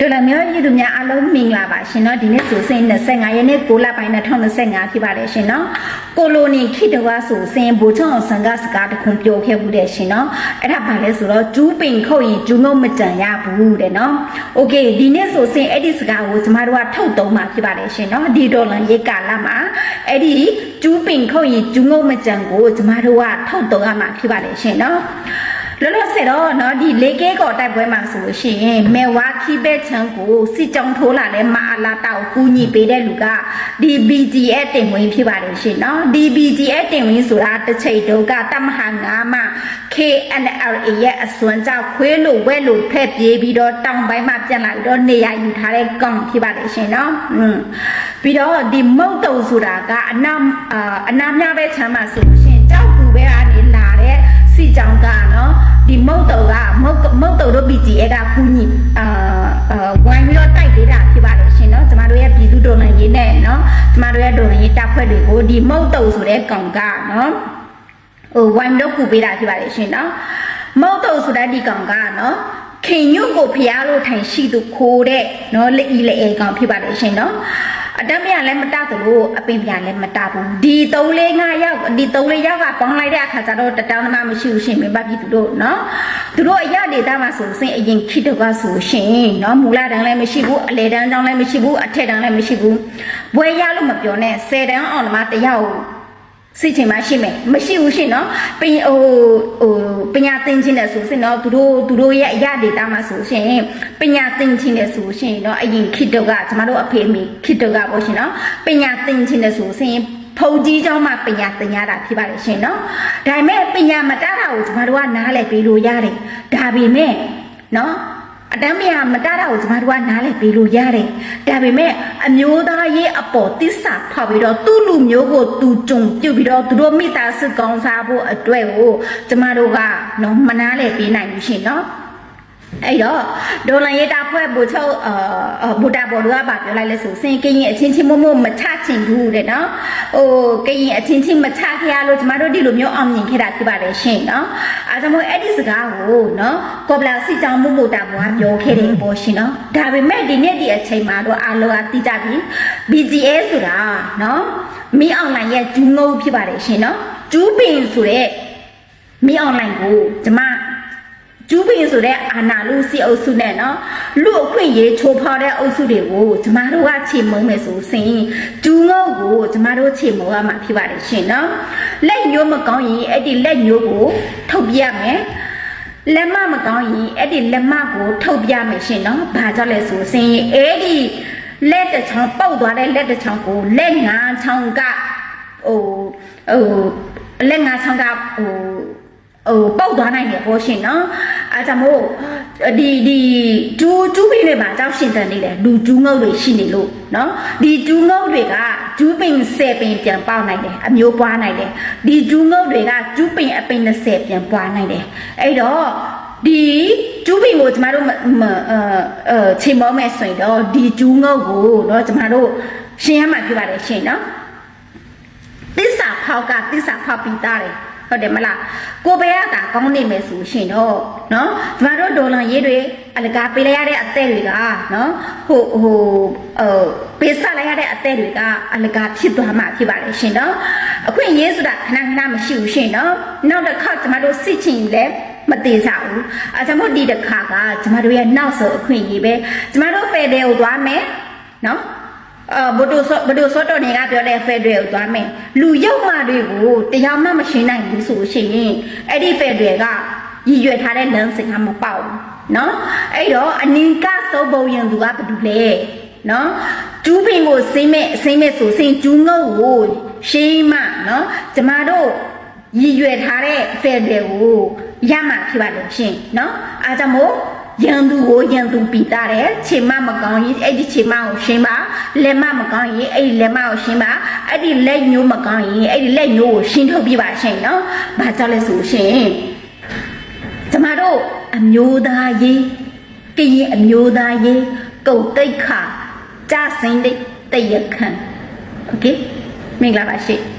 ဒေါ်လာမျိုးရည်သူများအားလုံးမင်္ဂလာပါရှင်เนาะဒီနေ့ဆိုစင်25ရက်နေ့6လပိုင်း2025ဖြစ်ပါတယ်ရှင်เนาะကိုလိုနီခိတဝါဆိုစင်ဘူချုံအောင်ဆန်ကစကားတခုပြောခဲ့ဘူးတဲ့ရှင်เนาะအဲ့ဒါဘာလဲဆိုတော့ဂျူးပင်ခုတ်ရင်ဂျူးငုံမကြံရဘူးတဲ့เนาะโอเคဒီနေ့ဆိုစင်အဲ့ဒီစကားကိုကျမတို့ကထုတ်သုံးမှာဖြစ်ပါတယ်ရှင်เนาะဒီဒေါ်လာရေးကာလမှာအဲ့ဒီဂျူးပင်ခုတ်ရင်ဂျူးငုံမကြံကိုကျမတို့ကထုတ်သုံးရမှာဖြစ်ပါတယ်ရှင်เนาะ လောလောဆယ်တော့เนาะဒီလေကဲကော်တိုက်ပွဲမှာဆိုလို့ရှိရင်မေဝါခီဘက်ချန်ကိုစစ်ကြောင်းထိုးလာတဲ့မအားလာတောက်ကူညီပေးတဲ့လူကဒီ BGF တင်ဝင်ဖြစ်ပါတယ်ရှင်เนาะဒီ BGF တင်ဝင်ဆိုတာတစ်ချိန်တုန်းကတမဟာငါမ KNLA ရဲ့အစွမ်းကြောင့်ခွေးလို့ဝဲလို့ဖက်ပြေးပြီးတော့တောင်ပိုင်းမှာပြန်လာပြီးတော့နေရာယူထားတဲ့ကောင်ဖြစ်ပါတယ်ရှင်เนาะอืมပြီးတော့ဒီမုတ်တုံဆိုတာကအနာအာအနာမြပဲချမ်းမှာဆိုလို့ရှိရင်ကြောက်ကူပဲက မုတ်တုတ်တို့ PGA ကကူညီအာဝိုင်းပြီးတော့တိုက်သေးတာဖြစ်ပါတယ်ရှင်နော်ကျမတို့ရဲ့ပြည်သူတော်လှန်ရေးနဲ့နော်ကျမတို့ရဲ့တော်လှန်ရေးတပ်ဖွဲ့တွေကိုဒီမုတ်တုတ်ဆိုတဲ့ကောင်ကနော်ဟိုဝိုင်းပြီးတော့ကူပေးတာဖြစ်ပါတယ်ရှင်နော်မုတ်တုတ်ဆိုတဲ့ဒီကောင်ကနော်ခင်ညုကိုဖျားလို့ထိုင်ရှိသူခိုးတဲ့နော်လက်ဤလက်အေကောင်ဖြစ်ပါတယ်ရှင်နော် အတတ်ပြလည်းမတတ်သလိုအပင်ပြလည်းမတတ်ဘူးဒီ၃၄၅ရောက်ဒီ၃၄ရောက်ကပေါင်းလိုက်တဲ့အခါကျတော့တတောင်းမှမရှိဘူးရှင်မင်းပါပြီသူတို့နော်သူတို့အရဒေတာမှာဆိုရင်အရင်ခိတုကဆိုရှင်နော်မူလတန်းလည်းမရှိဘူးအလေတန်းကြောင်းလည်းမရှိဘူးအထက်တန်းလည်းမရှိဘူးဘွယ်ရလို့မပြောနဲ့၁၀တန်းအောင်မှတယောက်စီချိန်မှရှိမယ်မရှိဘူးရှင်နော်ပင်ဟိုဟို ပညာသင်ခြင်းတဲ့ဆိုရှင်เนาะသူတို့သူတို့ရဲ့အရာဒေတာမှာဆိုရှင်ပညာသင်ခြင်းတဲ့ဆိုရှင်เนาะအရင်ခိတကကျမတို့အဖေအမေခိတကပေါ့ရှင်เนาะပညာသင်ခြင်းတဲ့ဆိုရှင်ဖုန်ကြီးเจ้าမှာပညာသင်ရတာဖြစ်ပါတယ်ရှင်เนาะဒါပေမဲ့ပညာမတတ်တာကိုကျမတို့ကနားလည်ပြီးလို့ရတယ်ဒါပေမဲ့เนาะ အတမ်းမရမတတာကိုကျမတို့ကနားလည်ပေးလို့ရတယ်။ဒါပေမဲ့အမျိုးသားရေးအပေါ်တစ္ဆာဖောက်ပြီးတော့သူ့လူမျိုးကိုသူကြုံပြုတ်ပြီးတော့သူတို့မိသားစုကောင်းစားဖို့အတွက်ကိုကျမတို့ကနော်မနားလည်ပေးနိုင်ဘူးရှင်နော်။ အဲ့တော့ဒေါ်လာရေးတာဖွဲ့ဘူချုပ်အာဘူတာဘော်တို့ကဗာပြောလိုက်လဲဆိုစင်ကရင်အချင်းချင်းမမမချချင်ဘူးတဲ့နော်ဟိုကရင်အချင်းချင်းမချခရလို့ကျမတို့ဒီလိုမျိုးအောင်မြင်ခဲ့တာဖြစ်ပါတယ်ရှင်နော်အားကြောင့်မို့အဲ့ဒီစကားကိုနော်ကော်ပလာစီချောင်းမမိုတာဘောကပြောခဲ့တယ်ပေါ့ရှင်နော်ဒါပေမဲ့ဒီနေ့ဒီအချိန်မှာတော့အားလုံးကသိကြပြီ BGA ဆိုတာနော်မီအွန်လိုင်းရဲ့ဂျူးငုံဖြစ်ပါတယ်ရှင်နော်ဂျူးပင်ဆိုတဲ့မီအွန်လိုင်းကိုကျမ ကျူးပင်ဆိုတဲ့အာနာလူစီအုပ်စုနဲ့နော်လူအခွင့်ရေးချိုးဖောက်တဲ့အုပ်စုတွေကိုကျမတို့ကချေမုံမယ်ဆိုစဉ်ကျူးငုတ်ကိုကျမတို့ချေမုံရမှာဖြစ်ပါတယ်ရှင်နော်လက်ညိုးမကောင်းရင်အဲ့ဒီလက်ညိုးကိုထုတ်ပြရမယ်လက်မမကောင်းရင်အဲ့ဒီလက်မကိုထုတ်ပြမယ်ရှင်နော်ဘာကြောင့်လဲဆိုစဉ်အဲ့ဒီလက်တစ်ချောင်းပုတ်သွားတဲ့လက်တစ်ချောင်းကိုလက်ငါးချောင်းကဟိုဟိုလက်ငါးချောင်းကဟိုဟိုပောက်သွားနိုင်တယ်ပေါ့ရှင်နော် အဲကြောင့်မို့ဒီဒီကျူးကျူးပင်တွေမှာကြောက်ရှင်တန်နေတယ်လူကျူးငုတ်တွေရှိနေလို့နော်ဒီကျူးငုတ်တွေကကျူးပင်10ပင်ပြန်ပေါက်နိုင်တယ်အမျိုးပွားနိုင်တယ်ဒီကျူးငုတ်တွေကကျူးပင်အပင်20ပြန်ပွားနိုင်တယ်အဲ့တော့ဒီကျူးပင်ကိုကျမတို့မအဲအဲချိန်မောမယ်ဆိုရင်တော့ဒီကျူးငုတ်ကိုเนาะကျမတို့ရှင်းရမှာဖြစ်ပါတယ်ရှင်နော် သစ္စာဖောက်ကသစ္စာဖောက်ပြီးသားတယ် ဟုတ်တယ်မလားကိုဘယ်ကသာကောင်းနေမယ်ဆိုရှင်တော့နော်ကျမတို့ဒေါ်လာရေးတွေအလကားပေးလိုက်ရတဲ့အသက်တွေကနော်ဟိုဟိုဟိုပေးဆက်လိုက်ရတဲ့အသက်တွေကအလကားဖြစ်သွားမှဖြစ်ပါတယ်ရှင်နော်အခွင့်ရေးဆိုတာခဏခဏမရှိဘူးရှင်နော်နောက်တစ်ခါကျမတို့စစ်ချင်လည်းမတည်ကြဘူးအဲကြောင့်ဒီတစ်ခါကကျမတို့ရဲ့နောက်ဆုံးအခွင့်အရေးပဲကျမတို့ဖယ်တယ်ကိုသွားမယ်နော် အာဘုဒ္ဓဆောဘုဒ္ဓဆောတော်နေကပြောတဲ့ Federal ကိုသွားမယ်လူရောက်မှတွေကိုတရားမှမရှင်းနိုင်ဘူးဆိုလို့ရှိရင်အဲ့ဒီ Federal ကရည်ရွယ်ထားတဲ့လမ်းစဉ်ကမပေါက်ဘူးနော်အဲ့တော့အနိကသုတ်ပုံရင်သူကဘာလုပ်လဲနော်ကျူးပင်ကိုစိမ့်မဲ့စိမ့်မဲ့ဆိုစိမ့်ကျူးငုတ်ကိုရှင်းမနော်ကျမတို့ရည်ရွယ်ထားတဲ့ Federal ကိုရမှာဖြစ်ပါလို့ရှင်နော်အားကြောင့်မို့ ရန်သူကိုရန်သူပြီးသားတယ်ခြေမမကောင်းရင်အဲ့ဒီခြေမကိုရှင်းပါလက်မမကောင်းရင်အဲ့ဒီလက်မကိုရှင်းပါအဲ့ဒီလက်ညိုးမကောင်းရင်အဲ့ဒီလက်ညိုးကိုရှင်းထုတ်ပြပါရှင်နော်ဘာကြောင့်လဲဆိုရှင်ကျမတို့အမျိုးသားရေးကရင်အမျိုးသားရေးကုတ်တိတ်ခါကြစိမ့်တိတ်တရခန့်โอเคမင်္ဂလာပါရှင်